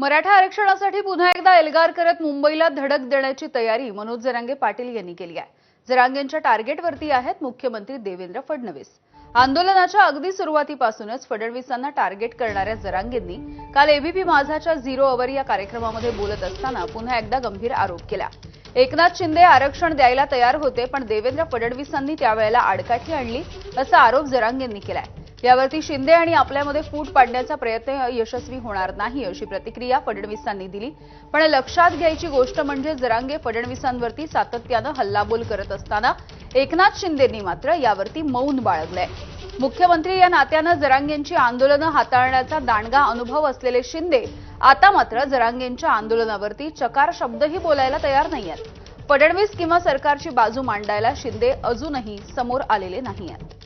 मराठा आरक्षणासाठी पुन्हा एकदा एल्गार करत मुंबईला धडक देण्याची तयारी मनोज जरांगे पाटील यांनी केली आहे. जरांगेंच्या टार्गेटवरती आहेत मुख्यमंत्री देवेंद्र फडणवीस. आंदोलनाच्या अगदी सुरुवातीपासूनच फडणवीसांना टार्गेट करणाऱ्या जरांगेंनी काल एबीपी माझाच्या झिरो अवर या कार्यक्रमामध्ये बोलत असताना पुन्हा एकदा गंभीर आरोप केला. एकनाथ शिंदे आरक्षण द्यायला तयार होते पण देवेंद्र फडणवीसांनी त्यावेळेला आडकाठी आणली असा आरोप जरांगेंनी केलाय. यावरती शिंदे आणि आपल्यामध्ये फूट पाडण्याचा प्रयत्न यशस्वी होणार नाही अशी प्रतिक्रिया फडणवीसांनी दिली. पण लक्षात घ्यायची गोष्ट म्हणजे जरांगे फडणवीसांवरती सातत्यानं हल्लाबोल करत असताना एकनाथ शिंदेंनी मात्र यावरती मौन बाळगलंय. मुख्यमंत्री या नात्यानं जरांगेंची आंदोलनं हाताळण्याचा दांडगा अनुभव असलेले शिंदे आता मात्र जरांगेंच्या आंदोलनावरती चकार शब्दही बोलायला तयार नाही आहेत फडणवीस किंवा सरकारची बाजू मांडायला शिंदे अजूनही समोर आलेले नाही आहेत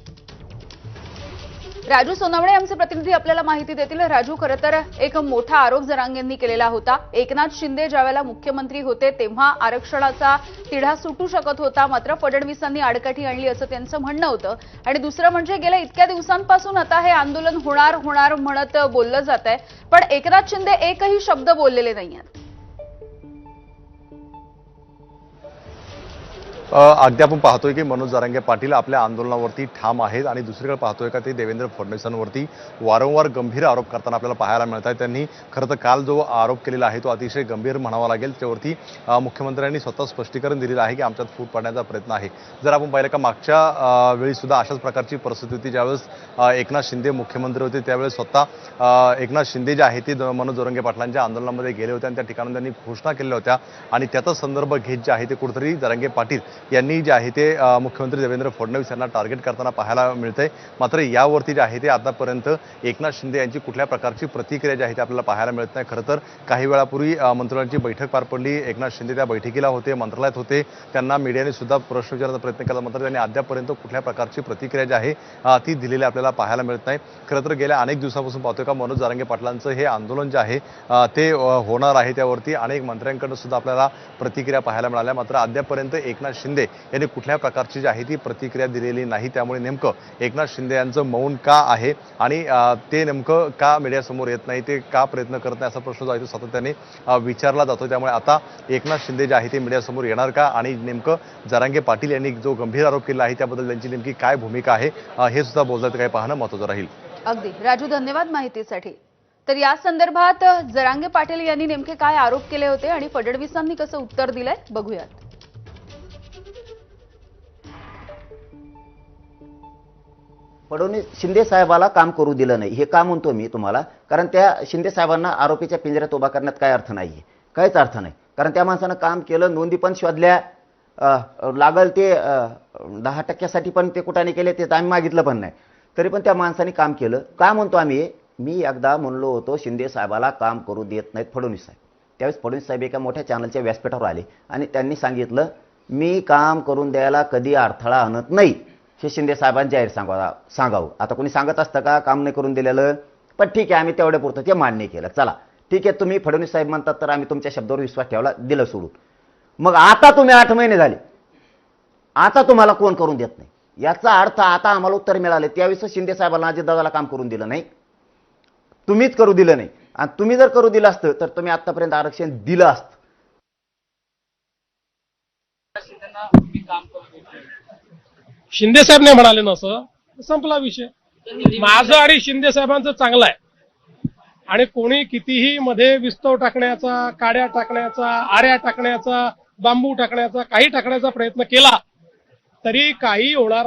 राजू सोनवणे आमचे प्रतिनिधी आपल्याला माहिती देतील. राजू खरं तर एक मोठा आरोप जरांगेंनी केलेला होता. एकनाथ शिंदे ज्यावेळेला मुख्यमंत्री होते तेव्हा आरक्षणाचा तिढा सुटू शकत होता. मात्र फडणवीसांनी आडकाठी आणली असं त्यांचं म्हणणं होतं. आणि दुसरं म्हणजे गेल्या इतक्या दिवसांपासून आता हे आंदोलन होणार होणार म्हणत बोललं जात आहे पण एकनाथ शिंदे एकही शब्द बोललेले नाही आहेत अगदी आपण पाहतोय की मनोज जरांगे पाटील आपल्या आंदोलनावरती ठाम आहेत आणि दुसरीकडे पाहतोय का ते देवेंद्र फडणवीसांवरती वारंवार गंभीर आरोप करताना आपल्याला पाहायला मिळत आहे. त्यांनी खरं तर काल जो आरोप केलेला आहे तो अतिशय गंभीर म्हणावा लागेल. त्यावरती मुख्यमंत्र्यांनी स्वतः स्पष्टीकरण दिलेलं आहे की आमच्यात फूट पाडण्याचा प्रयत्न आहे. जर आपण पाहिलं का मागच्या वेळीसुद्धा वेळी सुद्धा अशाच प्रकारची परिस्थिती होती. ज्यावेळेस एकनाथ शिंदे मुख्यमंत्री होते त्यावेळेस स्वतः एकनाथ शिंदे जे आहे ते मनोज जोरंगे पाटलांच्या आंदोलनामध्ये गेले होते आणि त्या ठिकाणी त्यांनी घोषणा केल्या होत्या. आणि त्याचा संदर्भ घेत जे आहे ते कुठेतरी जरंगे पाटील यांनी जे आहे ते मुख्यमंत्री देवेंद्र फडणवीस यांना टार्गेट करताना पाहायला मिळतंय. मात्र यावरती जे आहे ते आतापर्यंत एकनाथ शिंदे यांची कुठल्या प्रकारची प्रतिक्रिया जी आहे ती आपल्याला पाहायला मिळत नाही. खरं तर काही वेळापूर्वी अ, मंत्र्यांची बैठक पार पडली. एकनाथ शिंदे त्या बैठकीला होते मंत्रालयात होते. त्यांना मीडियाने सुद्धा प्रश्न विचारण्याचा प्रयत्न केला. मात्र त्यांनी अद्यापर्यंत कुठल्या प्रकारची प्रतिक्रिया जी आहे ती दिलेली आपल्याला पाहायला मिळत नाही. खरं तर गेल्या अनेक दिवसापासून पाहतोय का मनोज जारंगे पाटलांचं हे आंदोलन जे आहे ते होणार आहे त्यावरती अनेक मंत्र्यांकडून सुद्धा आपल्याला प्रतिक्रिया पाहायला मिळाल्या. मात्र अद्यापर्यंत एकनाथ शिंदे यांनी कुठल्या प्रकारची जी आहे ती प्रतिक्रिया दिलेली नाही. त्यामुळे नेमकं एकनाथ शिंदे यांचं मौन का आहे आणि ते नेमकं का मीडियासमोर येत नाही ते का प्रयत्न करत नाही असा प्रश्न जो आहे तो सातत्याने विचारला जातो त्यामुळे आता एकनाथ शिंदे जे आहे ते मीडियासमोर येणार का आणि नेमकं जरांगे पाटील यांनी जो गंभीर आरोप केला आहे त्याबद्दल त्यांची नेमकी काय भूमिका आहे हे सुद्धा बोलतात काय पाहणं महत्वाचं राहील. अगदी. राजू धन्यवाद माहितीसाठी. तर या संदर्भात जरांगे पाटील यांनी नेमके काय आरोप केले होते आणि फडणवीसांनी कसं उत्तर दिलंय बघूयात. फडणवीस शिंदे साहेबाला काम करू दिलं नाही. हे का म्हणतो मी तुम्हाला? कारण त्या शिंदे साहेबांना आरोपीच्या पिंजऱ्यात उभा करण्यात काय अर्थ नाही आहे काहीच अर्थ नाही. कारण त्या माणसानं काम केलं नोंदी पण शोधल्या लागल ते दहा टक्क्यासाठी पण ते कुठाने केले ते आम्ही मागितलं पण नाही. तरी पण त्या माणसाने काम केलं. का म्हणतो आम्ही? मी एकदा म्हणलो होतो शिंदे साहेबाला काम करू देत नाहीत फडणवीस साहेब. त्यावेळेस फडणवीस साहेब एका मोठ्या चॅनलच्या व्यासपीठावर आले आणि त्यांनी सांगितलं मी काम करून द्यायला कधी अडथळा आणत नाही. हे शिंदे साहेबांनी जाहीर सांगावा सांगावं. आता कोणी सांगत असतं का काम नाही करून दिलेलं? पण ठीक आहे आम्ही तेवढ्या पुरतं ते मान्य केलं. चला. ठीक आहे तुम्ही फडणवीस साहेब म्हणतात तर आम्ही तुमच्या शब्दावर विश्वास ठेवला दिलं सोडून. मग आता तुम्ही आठ महिने झाले. आता तुम्हाला कोण करून देत नाही? याचा अर्थ आता आम्हाला उत्तर मिळाले. त्यावेळेस शिंदे साहेबांना अजित दादाला काम करून दिलं नाही. तुम्हीच करू दिलं नाही. आणि तुम्ही जर करू दिलं असतं तर तुम्ही आतापर्यंत आरक्षण दिलं असतं. शिंदे साहेब नाही म्हणाले नसं संपला विषय. माझं आणि शिंदे साहेबांचं चांगलं आहे. आणि कोणी कितीही मध्ये विस्तव टाकण्याचा काड्या टाकण्याचा आऱ्या टाकण्याचा बांबू टाकण्याचा काही टाकण्याचा प्रयत्न केला तरी काही होणार